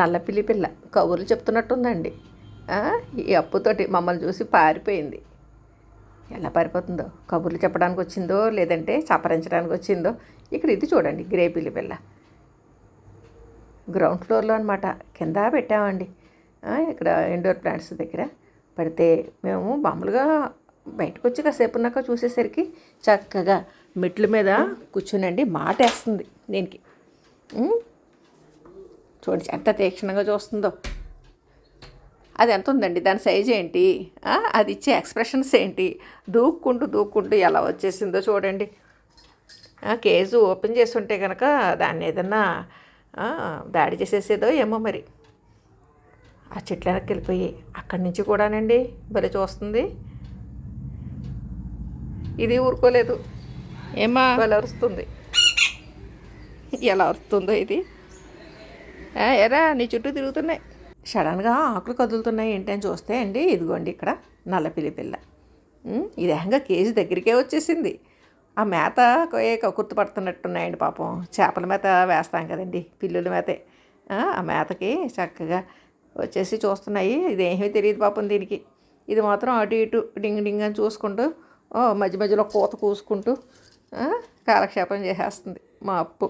నల్లపిల్లి పిల్ల కబుర్లు చెప్తున్నట్టుందండి. ఈ అప్పుతోటి మమ్మల్ని చూసి పారిపోయింది. ఎలా పారిపోతుందో? కబుర్లు చెప్పడానికి వచ్చిందో? లేదంటే చపరించడానికి వచ్చిందో? ఇక్కడ ఇది చూడండి గ్రేపిల్లి పిల్ల గ్రౌండ్ ఫ్లోర్లో అనమాట కింద పెట్టామండి. ఇక్కడ ఇండోర్ ప్లాంట్స్ దగ్గర పెడితే మేము మామూలుగా బయటకు వచ్చి కాసేపు ఉన్నాక చూసేసరికి చక్కగా మెట్ల మీద కూర్చునండి మాట వేస్తుంది దీనికి చూడండి ఎంత తీక్షణంగా చూస్తుందో. అది ఎంత ఉందండి? దాని సైజ్ ఏంటి? అది ఇచ్చే ఎక్స్ప్రెషన్స్ ఏంటి? దూక్కుంటూ దూక్కుంటూ ఎలా వచ్చేసిందో చూడండి. కేజు ఓపెన్ చేసి ఉంటే కనుక దాన్ని ఏదన్నా దాడి చేసేసేదో ఏమో మరి. ఆ చెట్ల వెనక్కి వెళ్ళిపోయి అక్కడి నుంచి కూడానండి భలే చూస్తుంది. ఇది ఊరుకోలేదు. ఏమా భలే అరుస్తుంది. ఎలా అరుస్తుందో ఇది. ఎరా నీ చుట్టూ తిరుగుతున్నాయి. సడన్గా ఆకులు కదులుతున్నాయి. ఏంటి అని చూస్తే అండి ఇదిగోండి ఇక్కడ నల్లపిల్లి పిల్ల. ఉమ్, ఇది కేజీ దగ్గరికే వచ్చేసింది. ఆ మేత ఏ పడుతున్నట్టున్నాయండి పాపం. చేపల మేత వేస్తాం కదండి పిల్లుల మేతే. ఆ మేతకి చక్కగా వచ్చేసి చూస్తున్నాయి. ఇదేమీ తెలియదు పాపం దీనికి. ఇది మాత్రం అటు ఇటు డింగ్ డింగ్ అని చూసుకుంటూ ఓ మధ్య మధ్యలో కూత కూసుకుంటూ కాలక్షేపం చేసేస్తుంది మా అప్పు.